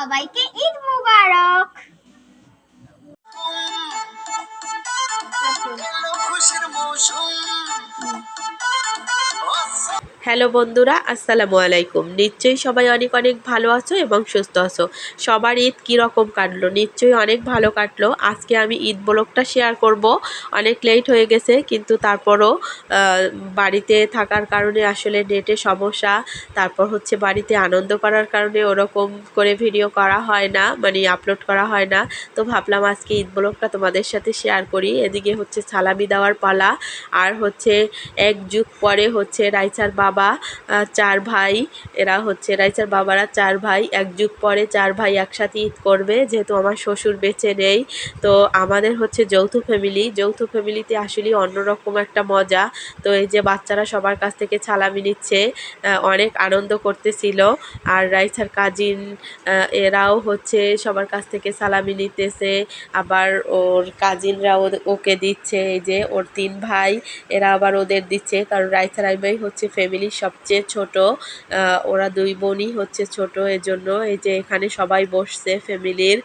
সবাইকে ঈদ মুবারক। খুশির মৌসুম। হ্যালো বন্ধুরা, আসসালামু আলাইকুম। নিশ্চয়ই সবাই অনেক অনেক ভালো আছো এবং সুস্থ আছো। সবার ঈদ কীরকম কাটলো? নিশ্চয়ই অনেক ভালো কাটলো। আজকে আমি ঈদ ব্লগটা শেয়ার করব। অনেক লেট হয়ে গেছে, কিন্তু তারপরও বাড়িতে থাকার কারণে আসলে নেটে সমস্যা। তারপর হচ্ছে বাড়িতে আনন্দ করার কারণে ওরকম করে ভিডিও করা হয় না মানে আপলোড করা হয় না। তো ভাবলাম আজকে ঈদ ব্লগটা তোমাদের সাথে শেয়ার করি। এদিকে হচ্ছে সালামি দেওয়ার পালা, আর হচ্ছে এক যুগ পরে হচ্ছে রাইচার বাবা আহ, চার ভাই এরা হচ্ছে রাইচার বাবারা চার ভাই এক যুগ পরে চার ভাই একসাথে ঈদ করবে যেহেতু আমার শ্বশুর বেঁচে নেই। তো আমাদের হচ্ছে যৌথ ফ্যামিলি যৌথ ফ্যামিলিতে আসলে অন্যরকম একটা মজা। তো এই যে বাচ্চারা সবার কাছ থেকে ছালামি নিচ্ছে অনেক আনন্দ করতেছিল। আর রাইসার কাজিন এরাও হচ্ছে সবার কাছ থেকে সালামি নিতেছে। আবার ওর কাজিনরা ওকে দিচ্ছে এই যে ওর তিন ভাই এরা আবার ওদের দিচ্ছে। কারণ রাইসার আইমাই হচ্ছে ফ্যামিলির সবচেয়ে ছোট ওরা দুই বোনই হচ্ছে ছোট, এজন্য এই যে এখানে সবাই বসছে ফ্যামিলির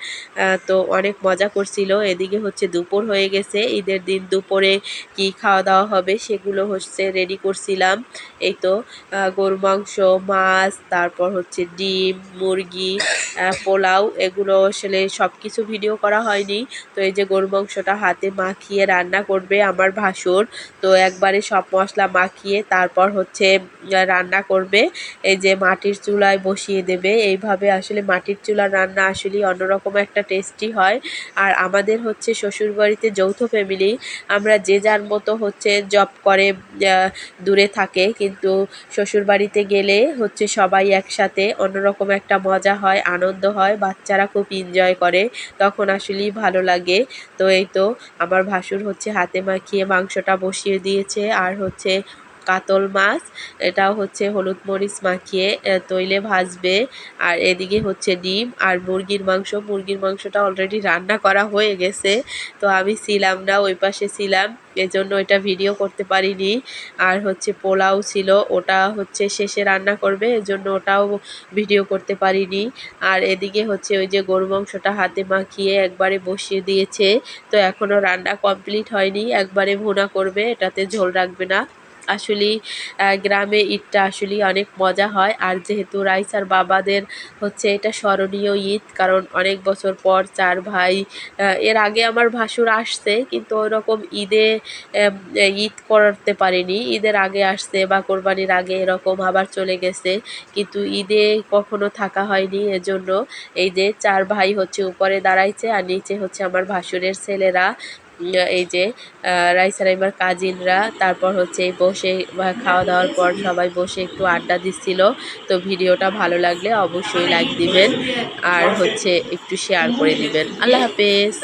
তো অনেক মজা করছিল। এদিকে হচ্ছে দুপুর হয়ে গেছে, ঈদের দিন দুপুরে কি খাওয়া দাওয়া হবে সেগুলো হচ্ছে রেডি করছিলাম। এই তো গরু মাংস, মাছ, তারপর হচ্ছে ডিম, মুরগি পোলাও, এগুলো আসলে সব কিছু ভিডিও করা হয়নি। তো এই যে গরু মাংসটা হাতে মাখিয়ে রান্না করবে আমার ভাসুর। তো একবারে সব মশলা মাখিয়ে তারপর হচ্ছে রান্না করবে, এই যে মাটির চুলায় বসিয়ে দেবে। এইভাবে আসলে মাটির চুলার রান্না আসলে অন্যরকম একটা টেস্টি হয়। আর আমাদের হচ্ছে শ্বশুরবাড়িতে যৌথ ফ্যামিলি আমরা যে যার মতো হচ্ছে জব করে দূরে থাকে। কিন্তু শ্বশুরবাড়িতে গেলে হচ্ছে সবাই একসাথে অন্যরকম একটা মজা হয়, আনন্দ হয়, বাচ্চারা খুব এনজয় করে। তখন আসলেই ভালো লাগে। তো এই তো, আমার ভাসুর হচ্ছে হাতে মাখিয়ে মাংসটা বসিয়ে দিয়েছে। আর হচ্ছে কাতল মাছ, এটাও হচ্ছে হলুদ মরিচ মাখিয়ে তৈলে ভাজবে, আর এদিকে হচ্ছে ডিম আর মুরগির মাংস। মুরগির মাংসটা অলরেডি রান্না করা হয়ে গেছে, তো আমি ছিলাম না, ওই পাশে ছিলাম, এজন্য এটা ভিডিও করতে পারিনি। আর হচ্ছে পোলাও ছিল, ওটা হচ্ছে শেষে রান্না করবে, এজন্য ওটাও ভিডিও করতে পারিনি। আর এদিকে হচ্ছে ওই যে গরু মাংসটা হাতে মাখিয়ে একবারে বসিয়ে দিয়েছে, তো এখনও রান্না কমপ্লিট হয়নি, একবারে ভুনা করবে, এটাতে ঝোল রাখবে না। আসলেই আহ, গ্রামে ঈদটা আসলেই অনেক মজা হয়। আর যেহেতু রাইসার বাবাদের হচ্ছে এটা স্মরণীয় ঈদ কারণ অনেক বছর পর চার ভাই এর আগে আমার ভাসুর আসছে কিন্তু ওরকম ঈদে ঈদ করতে পারেনি। ঈদের আগে আসছে বা কোরবানির আগে এরকম আবার চলে গেছে কিন্তু ঈদে কখনো থাকা হয়নি। এজন্য এই যে চার ভাই হচ্ছে উপরে দাঁড়াইছে আর নিচে হচ্ছে আমার ভাসুরের ছেলেরা। এই যে রাইসার এবার কাজিনরা, তারপর হচ্ছে বসে খাওয়া দাওয়ার পর সবাই বসে একটু আড্ডা দিচ্ছিল। তো ভিডিওটা ভালো লাগলে অবশ্যই লাইক দিবেন আর হচ্ছে একটু শেয়ার করে দিবেন। আল্লাহ হাফেজ।